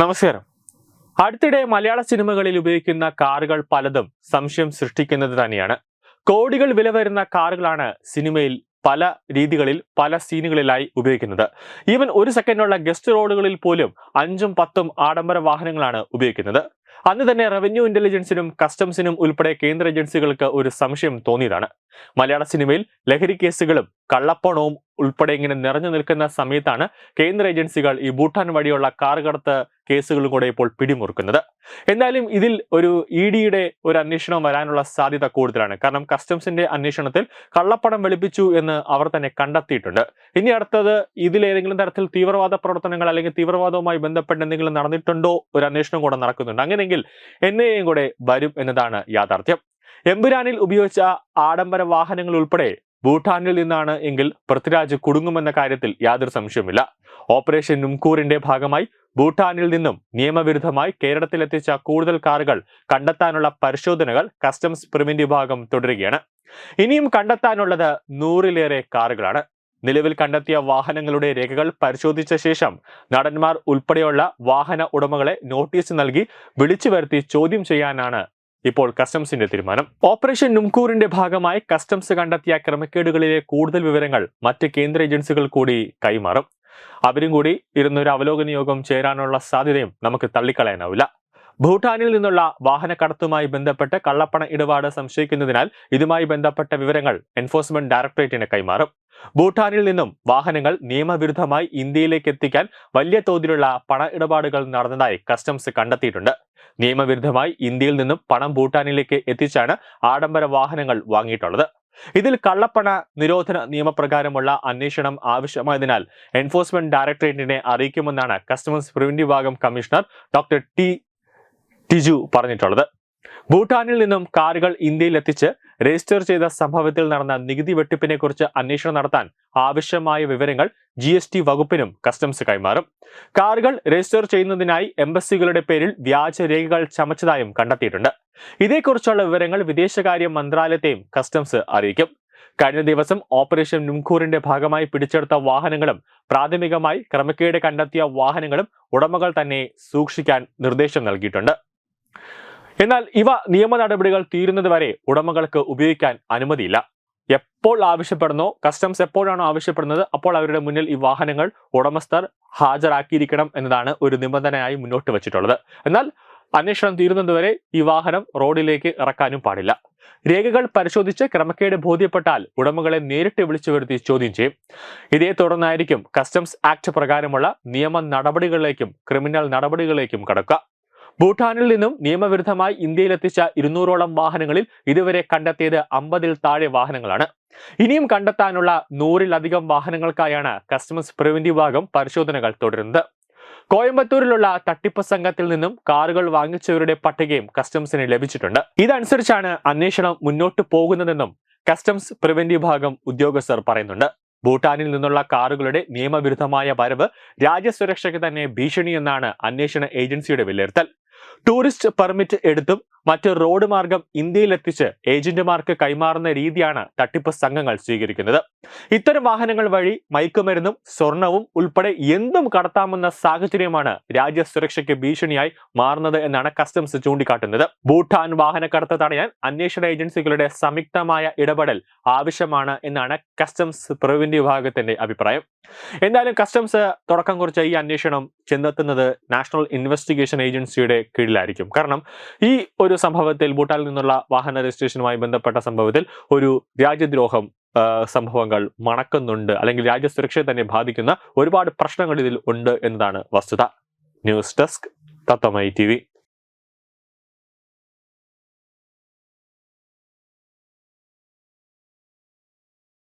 നമസ്കാരം. അടുത്തിടെ മലയാള സിനിമകളിൽ ഉപയോഗിക്കുന്ന കാറുകൾ പലതും സംശയം സൃഷ്ടിക്കുന്നത് തന്നെയാണ്. കോടികൾ വില വരുന്ന കാറുകളാണ് സിനിമയിൽ പല രീതികളിൽ പല സീനുകളിലായി ഉപയോഗിക്കുന്നത്. ഈവൻ ഒരു സെക്കൻഡുള്ള ഗസ്റ്റ് റോഡുകളിൽ പോലും അഞ്ചും പത്തും ആഡംബര വാഹനങ്ങളാണ് ഉപയോഗിക്കുന്നത്. അന്ന് തന്നെ റവന്യൂ ഇന്റലിജൻസിനും കസ്റ്റംസിനും ഉൾപ്പെടെ കേന്ദ്ര ഏജൻസികൾക്ക് ഒരു സംശയം തോന്നിയതാണ്. മലയാള സിനിമയിൽ ലഹരി കേസുകളും കള്ളപ്പണവും ഉൾപ്പെടെ ഇങ്ങനെ നിറഞ്ഞു നിൽക്കുന്ന സമയത്താണ് കേന്ദ്ര ഏജൻസികൾ ഈ ഭൂട്ടാൻ വഴിയുള്ള കാർ കടത്ത് കേസുകളും കൂടെ ഇപ്പോൾ പിടിമുറുക്കുന്നത്. എന്തായാലും ഇതിൽ ഒരു ഇ ഡിയുടെ ഒരു അന്വേഷണം വരാനുള്ള സാധ്യത കൂടുതലാണ്. കാരണം കസ്റ്റംസിന്റെ അന്വേഷണത്തിൽ കള്ളപ്പണം വെളുപ്പിച്ചു എന്ന് അവർ തന്നെ കണ്ടെത്തിയിട്ടുണ്ട്. ഇനി അടുത്തത് ഇതിലേതെങ്കിലും തരത്തിൽ തീവ്രവാദ പ്രവർത്തനങ്ങൾ അല്ലെങ്കിൽ തീവ്രവാദവുമായി ബന്ധപ്പെട്ട് എന്തെങ്കിലും നടന്നിട്ടുണ്ടോ? ഒരു അന്വേഷണം കൂടെ നടക്കുന്നുണ്ട്. അങ്ങനെയെങ്കിൽ ഐ കൂടെ വരും എന്നതാണ് യാഥാർത്ഥ്യം. എമ്പുരാനിൽ ഉപയോഗിച്ച ആഡംബര വാഹനങ്ങൾ ഉൾപ്പെടെ ഭൂട്ടാനിൽ നിന്നാണ് എങ്കിൽ പൃഥ്വിരാജ് കുടുങ്ങുമെന്ന കാര്യത്തിൽ യാതൊരു സംശയവുമില്ല. ഓപ്പറേഷൻ നുംകൂറിന്റെ ഭാഗമായി ഭൂട്ടാനിൽ നിന്നും നിയമവിരുദ്ധമായി കേരളത്തിലെത്തിച്ച കൂടുതൽ കാറുകൾ കണ്ടെത്താനുള്ള പരിശോധനകൾ കസ്റ്റംസ് പ്രിവന്റ് വിഭാഗം തുടരുകയാണ്. ഇനിയും കണ്ടെത്താനുള്ളത് നൂറിലേറെ കാറുകളാണ്. നിലവിൽ കണ്ടെത്തിയ വാഹനങ്ങളുടെ രേഖകൾ പരിശോധിച്ച ശേഷം നടന്മാർ ഉൾപ്പെടെയുള്ള വാഹന ഉടമകളെ നോട്ടീസ് നൽകി വിളിച്ചു വരുത്തി ചോദ്യം ചെയ്യാനാണ് ഇപ്പോൾ കസ്റ്റംസിന്റെ തീരുമാനം. ഓപ്പറേഷൻ നുംകൂറിന്റെ ഭാഗമായി കസ്റ്റംസ് കണ്ടെത്തിയ ക്രമക്കേടുകളിലെ കൂടുതൽ വിവരങ്ങൾ മറ്റ് കേന്ദ്ര ഏജൻസികൾ കൂടി കൈമാറും. അവരും കൂടി ഇരുന്നൊരു അവലോകന യോഗം ചേരാനുള്ള സാധ്യതയും നമുക്ക് തള്ളിക്കളയാനാവില്ല. ഭൂട്ടാനിൽ നിന്നുള്ള വാഹനക്കടത്തുമായി ബന്ധപ്പെട്ട് കള്ളപ്പണ ഇടപാട് സംശയിക്കുന്നതിനാൽ ഇതുമായി ബന്ധപ്പെട്ട വിവരങ്ങൾ എൻഫോഴ്സ്മെന്റ് ഡയറക്ടറേറ്റിന് കൈമാറും. ഭൂട്ടാനിൽ നിന്നും വാഹനങ്ങൾ നിയമവിരുദ്ധമായി ഇന്ത്യയിലേക്ക് എത്തിക്കാൻ വലിയ തോതിലുള്ള പണ ഇടപാടുകൾ നടന്നതായി കസ്റ്റംസ് കണ്ടെത്തിയിട്ടുണ്ട്. നിയമവിരുദ്ധമായി ഇന്ത്യയിൽ നിന്നും പണം ഭൂട്ടാനിലേക്ക് എത്തിച്ചാണ് ആഡംബര വാഹനങ്ങൾ വാങ്ങിയിട്ടുള്ളത്. ഇതിൽ കള്ളപ്പണ നിരോധന നിയമപ്രകാരമുള്ള അന്വേഷണം ആവശ്യമായതിനാൽ എൻഫോഴ്സ്മെന്റ് ഡയറക്ടറേറ്റിനെ അറിയിക്കുമെന്നാണ് കസ്റ്റംസ് പ്രിവന്റീവ് വിഭാഗം കമ്മീഷണർ ഡോക്ടർ ടി ടിജു പറഞ്ഞിട്ടുള്ളത്. ഭൂട്ടാനിൽ നിന്നും കാറുകൾ ഇന്ത്യയിൽ എത്തിച്ച് രജിസ്റ്റർ ചെയ്ത സംഭവത്തിൽ നടന്ന നികുതി വെട്ടിപ്പിനെക്കുറിച്ച് അന്വേഷണം നടത്താൻ ആവശ്യമായ വിവരങ്ങൾ ജി എസ് ടി വകുപ്പിനും കസ്റ്റംസ് കൈമാറും. കാറുകൾ രജിസ്റ്റർ ചെയ്യുന്നതിനായി എംബസികളുടെ പേരിൽ വ്യാജ രേഖകൾ ചമച്ചതായും കണ്ടെത്തിയിട്ടുണ്ട്. ഇതേക്കുറിച്ചുള്ള വിവരങ്ങൾ വിദേശകാര്യ മന്ത്രാലയത്തെയും കസ്റ്റംസ് അറിയിക്കും. കഴിഞ്ഞ ദിവസം ഓപ്പറേഷൻ നുംഖൂറിന്റെ ഭാഗമായി പിടിച്ചെടുത്ത വാഹനങ്ങളും പ്രാഥമികമായി ക്രമക്കേട് കണ്ടെത്തിയ വാഹനങ്ങളും ഉടമകൾ തന്നെ സൂക്ഷിക്കാൻ നിർദ്ദേശം നൽകിയിട്ടുണ്ട്. എന്നാൽ ഇവ നിയമ നടപടികൾ തീരുന്നതുവരെ ഉടമകൾക്ക് ഉപയോഗിക്കാൻ അനുമതിയില്ല. എപ്പോൾ ആവശ്യപ്പെടുന്നോ കസ്റ്റംസ് എപ്പോഴാണോ ആവശ്യപ്പെടുന്നത് അപ്പോൾ അവരുടെ മുന്നിൽ ഈ വാഹനങ്ങൾ ഉടമസ്ഥർ ഹാജരാക്കിയിരിക്കണം എന്നതാണ് ഒരു നിബന്ധനയായി മുന്നോട്ട് വെച്ചിട്ടുള്ളത്. എന്നാൽ അന്വേഷണം തീരുന്നതുവരെ ഈ വാഹനം റോഡിലേക്ക് ഇറക്കാനും പാടില്ല. രേഖകൾ പരിശോധിച്ച് ക്രമക്കേട് ബോധ്യപ്പെട്ടാൽ ഉടമകളെ നേരിട്ട് വിളിച്ചു വരുത്തി ചോദ്യം ചെയ്യും. ഇതേ തുടർന്നായിരിക്കും കസ്റ്റംസ് ആക്ട് പ്രകാരമുള്ള നിയമ നടപടികളിലേക്കും ക്രിമിനൽ നടപടികളിലേക്കും കടക്കുക. ഭൂട്ടാനിൽ നിന്നും നിയമവിരുദ്ധമായി ഇന്ത്യയിലെത്തിച്ച ഇരുന്നൂറോളം വാഹനങ്ങളിൽ ഇതുവരെ കണ്ടെത്തിയത് അമ്പതിൽ താഴെ വാഹനങ്ങളാണ്. ഇനിയും കണ്ടെത്താനുള്ള നൂറിലധികം വാഹനങ്ങൾക്കായാണ് കസ്റ്റംസ് പ്രിവന്റീവ് വിഭാഗം പരിശോധനകൾ തുടരുന്നത്. കോയമ്പത്തൂരിലുള്ള തട്ടിപ്പ് സംഘത്തിൽ നിന്നും കാറുകൾ വാങ്ങിച്ചവരുടെ പട്ടികയും കസ്റ്റംസിന് ലഭിച്ചിട്ടുണ്ട്. ഇതനുസരിച്ചാണ് അന്വേഷണം മുന്നോട്ട് പോകുന്നതെന്നും കസ്റ്റംസ് പ്രിവന്റീവ് വിഭാഗം ഉദ്യോഗസ്ഥർ പറയുന്നുണ്ട്. ഭൂട്ടാനിൽ നിന്നുള്ള കാറുകളുടെ നിയമവിരുദ്ധമായ വരവ് രാജ്യസുരക്ഷയ്ക്ക് തന്നെ ഭീഷണിയെന്നാണ് അന്വേഷണ ഏജൻസിയുടെ വിലയിരുത്തൽ. ടൂറിസ്റ്റ് പെർമിറ്റ് എടുത്തും മറ്റ് റോഡ് മാർഗം ഇന്ത്യയിലെത്തിച്ച് ഏജന്റുമാർക്ക് കൈമാറുന്ന രീതിയാണ് തട്ടിപ്പ് സംഘങ്ങൾ സ്വീകരിക്കുന്നത്. ഇത്തരം വാഹനങ്ങൾ വഴി മയക്കുമരുന്നും സ്വർണവും ഉൾപ്പെടെ എന്തും കടത്താമെന്ന സാഹചര്യമാണ് രാജ്യസുരക്ഷയ്ക്ക് ഭീഷണിയായി മാറുന്നത് എന്നാണ് കസ്റ്റംസ് ചൂണ്ടിക്കാട്ടുന്നത്. ഭൂട്ടാൻ വാഹനക്കടത്ത് തടയാൻ അന്വേഷണ ഏജൻസികളുടെ സംയുക്തമായ ഇടപെടൽ ആവശ്യമാണ് എന്നാണ് കസ്റ്റംസ് പ്രിവന്റീവ് വിഭാഗത്തിന്റെ അഭിപ്രായം. എന്തായാലും കസ്റ്റംസ് തുടക്കം കുറിച്ച ഈ അന്വേഷണം ചെന്നെത്തുന്നത് നാഷണൽ ഇൻവെസ്റ്റിഗേഷൻ ഏജൻസിയുടെ കീഴിലായിരിക്കും. കാരണം ഈ ഒരു സംഭവത്തിൽ ഭൂട്ടാനിൽ നിന്നുള്ള വാഹന രജിസ്ട്രേഷനുമായി ബന്ധപ്പെട്ട സംഭവത്തിൽ ഒരു രാജ്യദ്രോഹം സംഭവങ്ങൾ മണക്കുന്നുണ്ട്. അല്ലെങ്കിൽ രാജ്യസുരക്ഷയെ തന്നെ ബാധിക്കുന്ന ഒരുപാട് പ്രശ്നങ്ങൾ ഇതിൽ ഉണ്ട് എന്നതാണ് വസ്തുത. News desk തത്തമൈ T